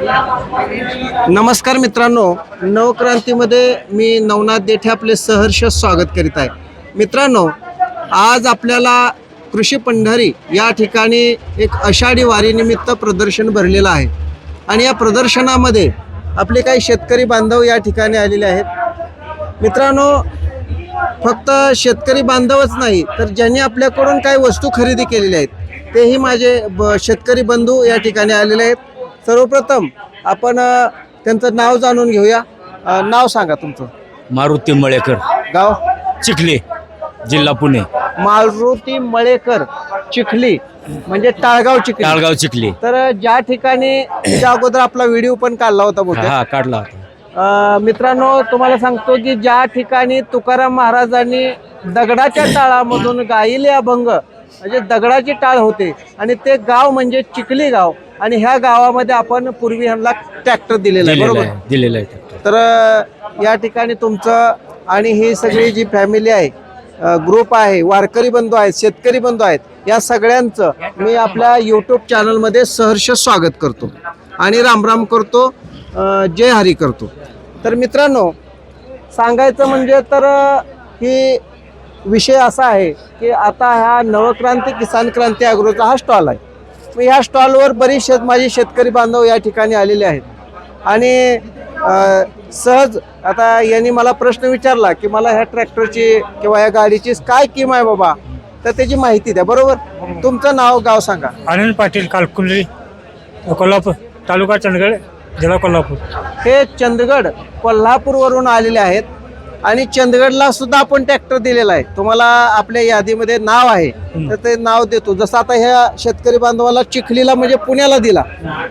नमस्कार मित्रांनो नवक्रांतीमध्ये मी नवनाथ देठे आपले सहर्ष स्वागत करीत आहे. मित्रांनो आज आपल्याला कृषी पंढरी या ठिकाणी एक आषाढी वारीनिमित्त प्रदर्शन भरलेलं आहे. आणि या प्रदर्शनामध्ये आपले काही शेतकरी बांधव या ठिकाणी आलेले आहेत. मित्रांनो फक्त शेतकरी बांधवच नाही तर ज्यांनी आपल्याकडून काही वस्तू खरेदी केलेल्या आहेत तेही माझे ब शेतकरी बंधू या ठिकाणी आलेले आहेत. सर्वप्रथम आपण अ, त्यांचं नाव जाणून घेऊया. अ, नाव सांगा तुमचं. मारुती मळेकर. गाव? चिखली जिल्हा पुणे. मारुती मळेकर चिखली म्हणजे टाळगाव चिखली. टाळगाव चिखली. तर ज्या ठिकाणी त्या अगोदर आपला व्हिडिओ पण काढला होता बहुतेक. हा काढला होता. अ, मित्रांनो तुम्हाला सांगतो की ज्या ठिकाणी तुकाराम महाराजांनी दगडाच्या टाळामधून गायले अभंग म्हणजे दगडाची टाळ होते आणि ते गाव म्हणजे चिखली गाव. आणि ह्या गावामध्ये आपण पूर्वी ह्यांना ट्रॅक्टर दिलेला आहे बरोबर? दिलेला आहे तर या ठिकाणी तुमचं आणि ही सगळी जी फॅमिली आहे ग्रुप आहे वारकरी बंधू आहेत शेतकरी बंधू आहेत या सगळ्यांचं मी आपल्या यूट्यूब चॅनलमध्ये सहर्ष स्वागत करतो. आणि रामराम करतो जय हरी करतो. तर मित्रांनो सांगायचं म्हणजे तर ही विषय असा आहे की आता ह्या नवक्रांती किसान क्रांती अग्रोचा हा स्टॉल आहे. ह्या स्टॉलवर बरीच शेत माझे शेतकरी बांधव या ठिकाणी आलेले आहेत. आणि सहज आता यांनी मला प्रश्न विचारला की मला ह्या ट्रॅक्टरची किंवा ह्या गाडीची काय किम आहे बाबा? तर त्याची माहिती द्या. बरोबर? तुमचं नाव गाव सांगा. आनंद पाटील कालकुंडली कोल्हापूर तालुका चंदगड जिल्हा कोल्हापूर. हे चंदगड कोल्हापूरवरून आलेले आहेत. आणि चंदगडला सुद्धा आपण ट्रॅक्टर दिलेला आहे. तुम्हाला आपल्या यादीमध्ये नाव आहे. तर ते नाव देतो. जसं आता ह्या शेतकरी बांधवाला चिखलीला म्हणजे पुण्याला दिला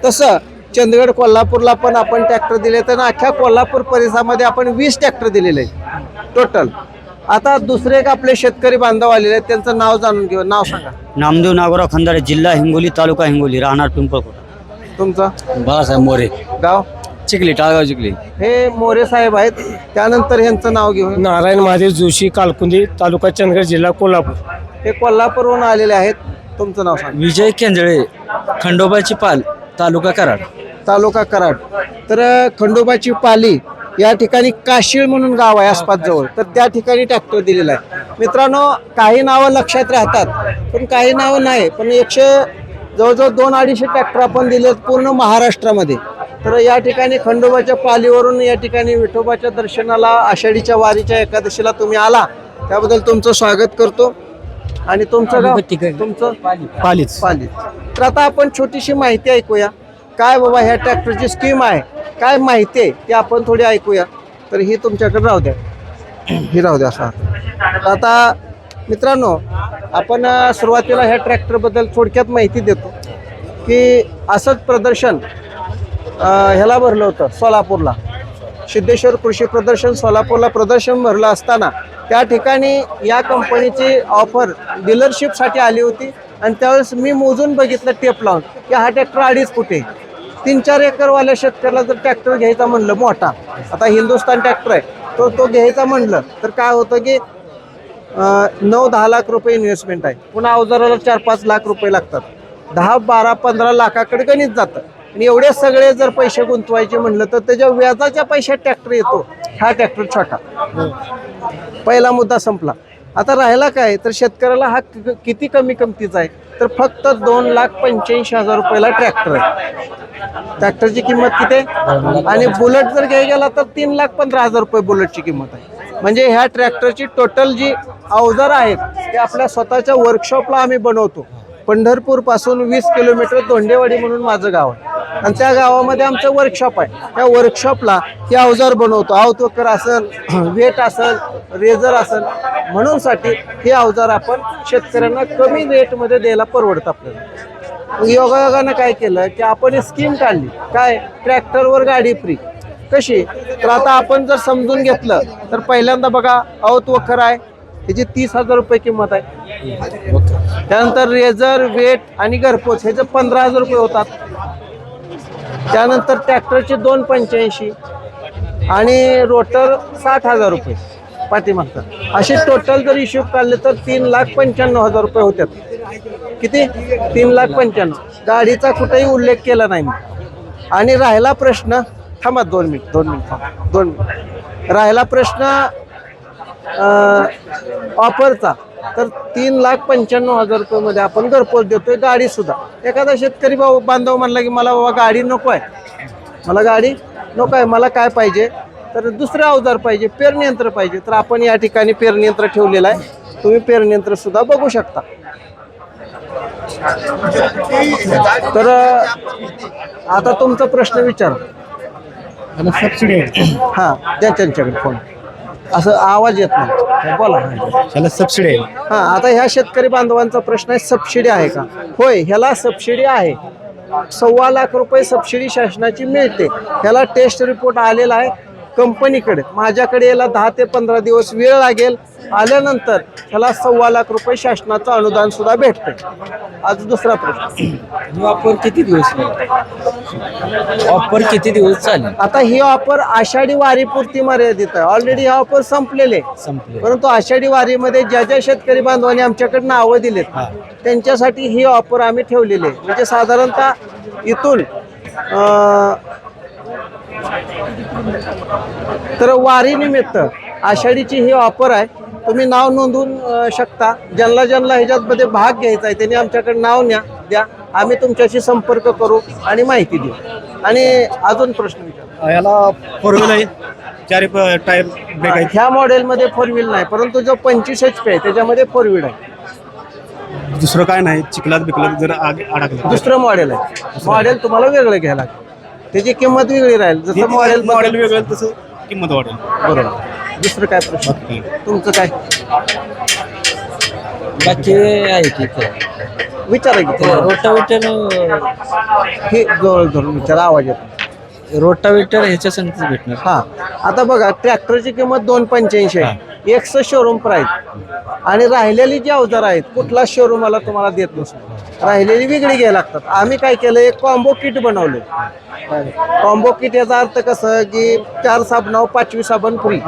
तसं चंदगड कोल्हापूरला पण आपण ट्रॅक्टर दिले तर अख्ख्या कोल्हापूर परिसरामध्ये आपण वीस ट्रॅक्टर दिलेले आहेत. टोटल आता दुसरे एक आपले शेतकरी बांधव आलेले आहेत. त्यांचं नाव जाणून घेऊ. नाव सांगा. नामदेव नागोराव खंदारे जिल्हा हिंगोली तालुका हिंगोली राहणार पिंपळकोटा. तुमचं? बाळासाहेब मोरे. गाव? चिखली टाळगाव चिखली. हे मोरे साहेब आहेत. त्यानंतर ह्यांचं नाव घेऊन. नारायण महादेव जोशी कालकुंदी तालुका चंदगड जिल्हा कोल्हापूर. हे कोल्हापूरहून आलेले आहेत. तुमचं नाव सांगा. विजय केंजळे खंडोबाची पाल तालुका कराड. तालुका कराड. तर खंडोबाची पाली या ठिकाणी काशीळ म्हणून गाव आहे आसपास जवळ तर त्या ठिकाणी ट्रॅक्टर दिलेला आहे. मित्रांनो काही नावं लक्षात राहतात पण काही नावं नाही. पण एकशे जवळजवळ दोन अडीचशे ट्रॅक्टर आपण दिले पूर्ण महाराष्ट्रामध्ये. तर या ठिकाणी खंडोबाच्या पालीवरून या ठिकाणी विठोबाच्या दर्शनाला आषाढीच्या वारीच्या एकादशीला तुम्ही आला. त्याबद्दल तुमचं स्वागत करतो. आणि तुमचं गाव? तुमचं? पालीच पालीत. तर आता आपण छोटीशी माहिती ऐकूया. काय बाबा ह्या ट्रॅक्टरची स्कीम आहे? काय माहिती आहे? ती आपण थोडी ऐकूया. तर ही तुमच्याकडे राहू द्या. ही राहू द्या असा. आता मित्रांनो आपण सुरुवातीला ह्या ट्रॅक्टरबद्दल थोडक्यात माहिती देतो. की असंच प्रदर्शन ह्याला भरलं होतं सोलापूरला. सिद्धेश्वर कृषी प्रदर्शन सोलापूरला प्रदर्शन भरलं असताना त्या ठिकाणी या कंपनीची ऑफर डीलरशिपसाठी आली होती आणि त्यावेळेस मी मोजून बघितलं टेप लावून की हा ट्रॅक्टर अडीच कुठे तीन चार एकरवाल्या शेतकऱ्याला जर ट्रॅक्टर घ्यायचा म्हणलं मोठा. आता हिंदुस्तान ट्रॅक्टर आहे. तो तो घ्यायचा म्हणलं तर काय होतं की नऊ दहा लाख रुपये इन्व्हेस्टमेंट आहे. पुन्हा अवजाराला चार पाच लाख रुपये लागतात. दहा बारा पंधरा लाखाकडे गणित जातं. आणि एवढे सगळे जर पैसे गुंतवायचे म्हणलं तर त्याच्या व्याजाच्या पैशात ट्रॅक्टर येतो. हा ट्रॅक्टर छोटा. पहिला मुद्दा संपला. आता राहिला काय? तर शेतकऱ्याला हा किती कमी किमतीचा आहे? तर फक्त दोन लाख पंच्याऐंशी हजार रुपयाला ट्रॅक्टर आहे. ट्रॅक्टरची किंमत किती आहे? आणि बुलेट जर घ्यायला गेला तर तीन लाख पंधरा हजार रुपये बुलेटची किंमत आहे. म्हणजे ह्या ट्रॅक्टरची टोटल जी अवजार आहेत ते आपल्या स्वतःच्या वर्कशॉपला आम्ही बनवतो. पंढरपूरपासून वीस किलोमीटर दोंडेवाडी म्हणून माझं गाव आहे. आणि त्या गावामध्ये आमचं वर्कशॉप आहे. त्या वर्कशॉपला हे अवजार बनवतो. आवतोकर असेल वेट असेल रेझर असेल. म्हणून साठी हे अवजार आपण शेतकऱ्यांना कमी रेटमध्ये द्यायला परवडतं आपल्याला. योगायोगानं काय केलं की आपण ही स्कीम काढली. काय? ट्रॅक्टरवर गाडी फ्री कशी? तर आता आपण जर समजून घेतलं तर पहिल्यांदा बघा अवत वखर आहे. त्याची तीस हजार रुपये किंमत आहे. त्यानंतर रेझर वेट आणि घरपोच ह्याचे पंधरा हजार रुपये होतात. त्यानंतर ट्रॅक्टरचे दोन पंच्याऐंशी आणि रोटर साठ हजार रुपये पाठीमागचा. असे टोटल जर हिशोब काढले तर तीन लाख पंच्याण्णव हजार रुपये होत्यात. किती? तीन लाख पंच्याण्णव. गाडीचा कुठेही उल्लेख केला नाही मी. आणि राहिला प्रश्न थांबा दोन मिनिट दोन मिनिट थांबा दोन मिनिट. राहिला प्रश्न ऑफरचा तर तीन लाख पंच्याण्णव हजार रुपयामध्ये आपण घरपोच देतोय गाडी सुद्धा. एखादा शेतकरी भाऊ बांधव म्हणला की मला बाबा गाडी नको आहे. मला गाडी नको आहे मला काय पाहिजे? तर दुसरं अवजार पाहिजे पेरणी यंत्र पाहिजे. तर आपण या ठिकाणी पेरणी यंत्र ठेवलेलं आहे. तुम्ही पेरणी यंत्र सुद्धा बघू शकता. तर आता तुमचा प्रश्न विचार. सबसिडी हा द्या त्यांच्याकडे फोन असं आवाज येत नाही. बोला. त्याला सबसिडी आहे. हा आता ह्या शेतकरी बांधवांचा प्रश्न आहे सबसिडी आहे का? होय ह्याला सबसिडी आहे. सव्वा लाख रुपये सबसिडी शासनाची मिळते. ह्याला टेस्ट रिपोर्ट आलेला आहे. कंपनीकडे. माझ्याकडे याला दहा ते पंधरा दिवस वेळ लागेल. आल्यानंतर ह्याला सव्वा लाख रुपये शासनाचं अनुदान सुद्धा भेटतंय. आज दुसरा प्रश्न. ऑफर किती दिवस ऑफर किती दिवस चालेल? आता ही ऑफर आषाढी वारीपुरती मर्यादित आहे. ऑलरेडी ही ऑफर संपलेले संपले परंतु आषाढी वारीमध्ये ज्या ज्या शेतकरी बांधवांनी आमच्याकडे नावं दिलेत त्यांच्यासाठी ही ऑफर आम्ही ठेवलेली आहे. म्हणजे साधारणतः इथून तर वारीनिमित्त आषाढीची ही ऑफर आहे. तुम्ही नाव नोंदवून शकता. ज्यांना ज्यांना ह्याच्यामध्ये भाग घ्यायचा आहे त्यांनी आमच्याकडे नाव न्या द्या. आम्ही तुमच्याशी संपर्क करू आणि माहिती देऊ. आणि अजून प्रश्न विचार याला फोर व्हील आहे. चार टायर ब्रेक ह्या मॉडेलमध्ये फोर व्हील नाही परंतु जो पंचवीस एच पी आहे त्याच्यामध्ये फोर व्हील आहे. दुसरं काय नाही. चिखलात बिकलात जर आग अडकलं. दुसरं मॉडेल आहे. मॉडेल तुम्हाला वेगळं घ्यायला लागेल. त्याची किंमत वेगळी राहील. जसं मॉडेल मॉडेल वेगळं तसं किंमत वाढेल. बरोबर. दुसरं काय प्रश्न? बाकी तुमचं काय? बाकी आहे की विचारा की. रोटावेटर हे जवळ धरून विचारा आवाज येतो. रोटावेटर ह्याच्या संगतीच भेटणार. हा. आता बघा ट्रॅक्टरची किंमत दोन पंच्याऐंशी आहे. एकशे शोरूम प्राइस आणि राहिलेली जी अवजार आहेत कुठला शोरूमाला तुम्हाला देत नसतो. राहिलेली वेगळी घ्यायला लागतात. आम्ही काय केलं एक कॉम्बो किट बनवले. कॉम्बो किट याचा अर्थ कसं की चार साबणाव पाचवी साबण फ्री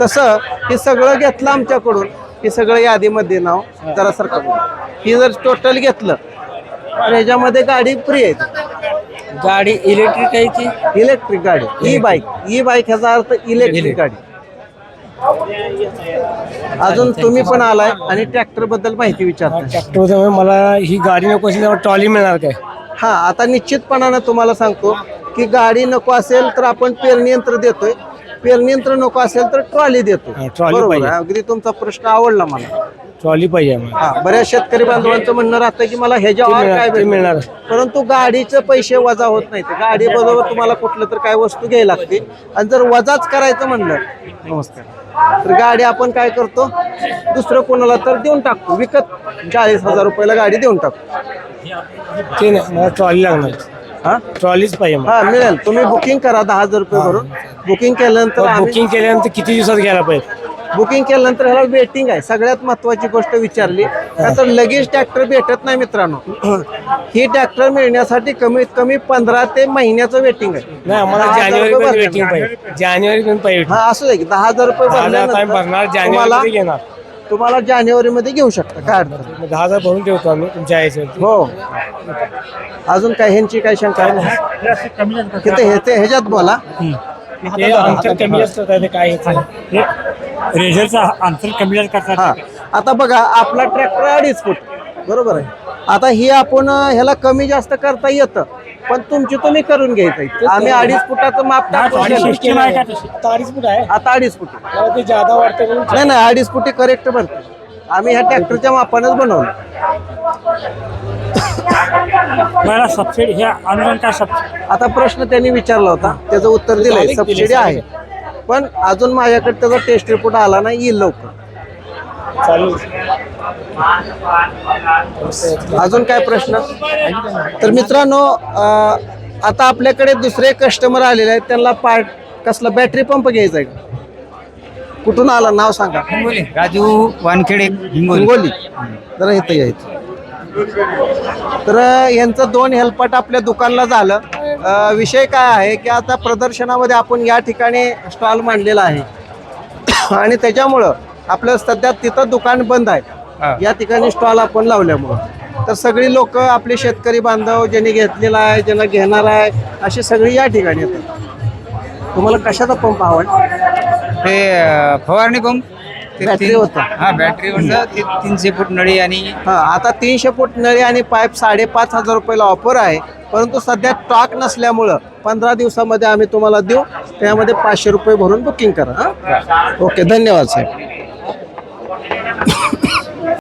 तसं हे सगळं घेतलं आमच्याकडून. हे सगळं यादीमध्ये नाव जरा सरकार ही जर टोटल घेतलं तर ह्याच्यामध्ये गाडी फ्री आहे गाडी इलेक्ट्रिक आहे की इलेक्ट्रिक गाडी. ई बाईक ई बाईक ह्याचा अर्थ इलेक्ट्रिक गाडी. अजून तुम्ही पण आलाय आणि ट्रॅक्टरबद्दल माहिती विचारताय. ट्रॅक्टर मला ही गाडी नको ट्रॉली मिळणार काय? हा आता निश्चितपणानं तुम्हाला सांगतो की गाडी नको असेल तर आपण पेरणी यंत्र देतोय पेरणी यंत्र नको असेल तर ट्रॉली देतो हा, trolley बरोबर पाहिजे. आहे. अगदी तुमचा प्रश्न आवडला मला ट्रॉली पाहिजे आम्हाला. हा बऱ्याच शेतकरी बांधवांचं म्हणणं राहतं की मला ते काय मिळणार- ते भेटेल? मिळणार. परंतु गाडीचे पैसे वजा होत नाहीत. गाडी बरोबर तुम्हाला कुठलं तर काय वस्तू घ्यायला लागते. आणि जर वजाच करायचं म्हणलं नमस्कार. तर गाडी आपण काय करतो? दुसरं कोणाला तर देऊन टाकतो. विकत चाळीस हजार रुपयाला गाडी देऊन टाकतो. ते नाही मला ट्रॉली लागणार. हा? ट्रॉलीच पाहिजे मला. हा मिळेल. तुम्ही बुकिंग करा दहा हजार रुपये भरून. बुकिंग केल्यानंतर आम्ही बुकिंग केल्यानंतर किती दिवसात घ्यायला पाहिजे? बुकिंग केल्यानंतर ह्याला वेटिंग आहे. सगळ्यात महत्वाची गोष्ट विचारली. तर लगेच ट्रॅक्टर भेटत नाही मित्रांनो. ही ट्रॅक्टर मिळण्यासाठी कमीत कमी पंधरा ते महिन्याचं वेटिंग आहे. नाही आम्हाला दहा हजार जानेवारी रुपये पर्यंत भरले. वेटिंग पाहिजे. जानेवारी पर्यंत पाहिजे हा असू दे की दहा हजार रुपये दहा हजार भरणार तुम्हाला मध्ये घेणार. तुम्हाला जानेवारी मध्ये घेऊ शकता काय अडचण नाही. मग दहा हजार भरून ठेवतो आम्ही तुमच्या हो. अजून काय ह्यांची काय शंका हे ते ह्याच्यात बोला. ते अंतर कमी जास्त काय. रेझरचा अंतर कमी जास्त करतात हा. आता बघा आपला ट्रॅक्टर अडीच फूट. बरोबर आहे. आता ही आपण अं, ह्याला कमी जास्त करता येतं पण तुमची तुम्ही करून घ्यायचं आम्ही अडीच फुटाचं माप टाकून. सिस्टीम आहे का तशी? आता अडीच फूट आहे. आता अडीच फुट. आहे. मला ते जादा वाटतं म्हणून नाही नाही अडीच फुटी करेक्ट बनते. आम्ही ह्या ट्रॅक्टरच्या मापानच बनवलं. मला सबसिडी हे अनुदान काय सबसिडी आता प्रश्न त्यांनी विचारला होता. त्याचं उत्तर दिलंय. सबसिडी आहे. पण अजून माझ्याकडे त्याचा टेस्ट रिपोर्ट आला नाही येईल लवकर. चालू. अजून काय प्रश्न? तर मित्रांनो अं, आता आपल्याकडे दुसरे कस्टमर आलेले आहेत. त्यांना पार्ट कसला बॅटरी पंप घ्यायचा आहे का? कुठून आला? नाव सांगा. राजू वानखेडे हिंगोली. हिंगोली. जरा इथं यायचं तर यांचं दोन हेल्पट आपल्या दुकानला झालं. विषय काय आहे की आता प्रदर्शनामध्ये आपण या ठिकाणी स्टॉल मांडलेला आहे. आणि त्याच्यामुळं आपलं सध्या तिथं दुकान बंद आहे. या ठिकाणी स्टॉल आपण लावल्यामुळं. तर सगळी लोक आपले शेतकरी बांधव ज्यांनी घेतलेला आहे ज्यांना घेणार आहे अशी सगळी या ठिकाणी येतात. तुम्हाला कशाचा पंप आवड ते फवारणी पंप? बॅटरी होता. हा ते तीनशे फूट नळी आणि हा आता तीनशे फूट नळी आणि पाईप साडेपाच हजार रुपयाला ऑफर आहे. परंतु सध्या स्टॉक नसल्यामुळं पंधरा दिवसामध्ये आम्ही तुम्हाला देऊ. त्यामध्ये पाचशे रुपये भरून बुकिंग करा हा. ओके धन्यवाद साहेब.